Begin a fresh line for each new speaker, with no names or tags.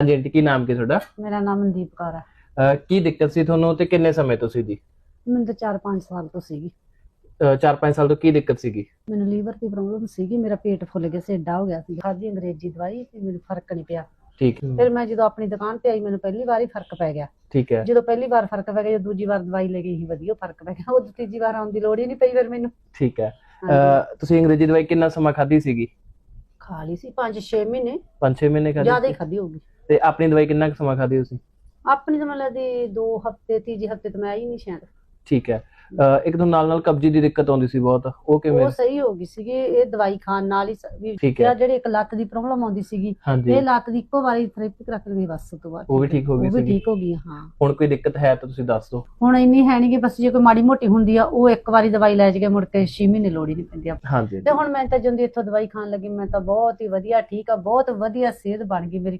ਹਾਂਜੀ ਆਂਟੀ ਕੀ ਨਾਮ ਕੀ ਤੁਹਾਡਾ?
ਮੇਰਾ ਨਾਮ ਮਨਦੀਪ ਕੌਰ ਹੈ।
ਅਹ ਕੀ ਦਿੱਕਤ ਸੀ ਤੁਹਾਨੂੰ ਤੇ ਕਿੰਨੇ ਸਮੇਂ ਤੋਂ ਸੀ ਜੀ?
ਮੈਨੂੰ ਤਾਂ 4-5 ਸਾਲ ਤੋਂ ਸੀਗੀ।
4-5 ਸਾਲ ਤੋਂ ਕੀ ਦਿੱਕਤ ਸੀਗੀ?
ਮੈਨੂੰ ਲੀਵਰ ਦੀ ਪ੍ਰੋਬਲਮ ਸੀਗੀ ਮੇਰਾ ਪੇਟ ਫੁੱਲ ਗਿਆ ਸੀ ਏਡਾ ਹੋ ਗਿਆ ਸੀ। ਖਾਦੀ ਅੰਗਰੇਜ਼ੀ ਦਵਾਈ ਤੇ ਮੈਨੂੰ ਫ਼ਰਕ ਨਹੀਂ ਪਿਆ।
ਠੀਕ
ਫਿਰ ਮੈਂ ਜਦੋਂ ਆਪਣੀ ਦੁਕਾਨ ਤੇ ਆਈ ਮੈਨੂੰ ਪਹਿਲੀ ਵਾਰ ਹੀ ਫ਼ਰਕ ਪੈ ਗਿਆ।
ਠੀਕ ਹੈ।
ਜਦੋਂ ਪਹਿਲੀ ਵਾਰ ਫ਼ਰਕ ਪੈ ਗਿਆ ਜਦੋਂ ਦੂਜੀ ਵਾਰ ਦਵਾਈ ਲੈ ਗਈ ਸੀ ਵਧੀਆ ਫ਼ਰਕ ਪੈ ਗਿਆ। ਉਹ ਤੀਜੀ ਵਾਰ ਆਉਣ ਦੀ ਲੋੜ ਹੀ ਨਹੀਂ ਪਈ ਫਿਰ ਮੈਨੂੰ।
ਠੀਕ ਹੈ।
ਹਾਂਜੀ।
ਅਹ ਤੁਸੀਂ ਅੰਗਰੇਜ਼ੀ ਦਵਾਈ ਕਿੰਨਾ ਸਮਾਂ ਖਾਧੀ ਸੀਗੀ?
ਖਾ ਲਈ ਸੀ 5-6 ਮਹੀਨੇ।
5-6 ਮਹੀਨੇ ਖਾਧੀ
ਜ਼ਿਆਦਾ ਹੀ
ਸੀ?
ਖਾਦੀ ਹੋਊਗੀ।
ਤੇ ਆਪਣੀ ਦਵਾਈ ਕਿੰਨਾ ਕੁ ਸਮਾਂ ਖਾਧੀ ਤੁਸੀਂ?
ਆਪਣੀ ਤਾਂ ਮਤਲਬ ਦੀ 2 ਹਫ਼ਤੇ ਤੀਜੇ ਹਫ਼ਤੇ ਤੋਂ ਮੈਂ ਆਈ ਨਹੀਂ ਸ਼ਾਇਦ।
ਠੀਕ ਹੈ। ਅਹ ਇੱਕ ਤੋਂ ਨਾਲ ਨਾਲ ਕਬਜ਼ੀ ਦੀ ਦਿੱਕਤ ਆਉਂਦੀ ਸੀ ਬਹੁਤ। ਉਹ ਕਿਵੇਂ?
ਉਹ ਸਹੀ ਹੋ ਗਈ ਸੀਗੀ ਇਹ ਦਵਾਈ ਖਾਣ ਨਾਲ ਹੀ ਸ- ਵੀ
ਠੀਕ ਹੈ।
ਜਿਹੜੀ ਇੱਕ ਲੱਤ ਦੀ ਪ੍ਰੋਬਲਮ ਆਉਂਦੀ ਸੀਗੀ
ਹਾਂਜੀ।
ਇਹ ਲੱਤ ਦੀ ਇੱਕੋ ਵਾਰੀ ਥੈਰੇਪੀ ਕਰਾ ਕੇ ਬਸ ਉਸ ਤੋਂ ਬਾਅਦ।
ਉਹ ਵੀ ਠੀਕ ਹੋ ਗਈ
ਉਹ ਵੀ
ਸੀਗੀ।
ਠੀਕ ਹੋ ਗਈ ਹਾਂ।
ਹੁਣ ਕੋਈ ਦਿੱਕਤ ਹੈ ਤਾਂ ਤੁਸੀਂ ਦੱਸ ਦਿਓ।
ਹੁਣ ਇੰਨੀ ਹੈ ਨਹੀਂ ਕਿ ਬਸ ਜੇ ਕੋਈ ਮਾੜੀ ਮੋਟੀ ਹੁੰਦੀ ਆ ਉਹ ਇੱਕ ਵਾਰੀ ਦਵਾਈ ਲੈ ਜਾਗੇ ਮੁੜ ਕੇ 6 ਮਹੀਨੇ ਲੋੜ ਹੀ ਨਹੀਂ ਪੈਂਦੀ ਆਪਾਂ
ਹਾਂਜੀ।
ਤੇ ਹੁਣ ਮੈਂ ਤਾਂ ਜੰਦੀ ਇੱਥੋਂ ਦਵਾਈ ਖਾਣ ਲੱਗੀ ਮੈਂ ਤਾਂ ਬਹੁਤ ਹੀ ਵਧੀਆ ਠੀਕ ਆ ਬਹੁਤ ਵਧੀਆ ਸਿਹਤ ਬਣ ਗਈ ਮੇਰੀ।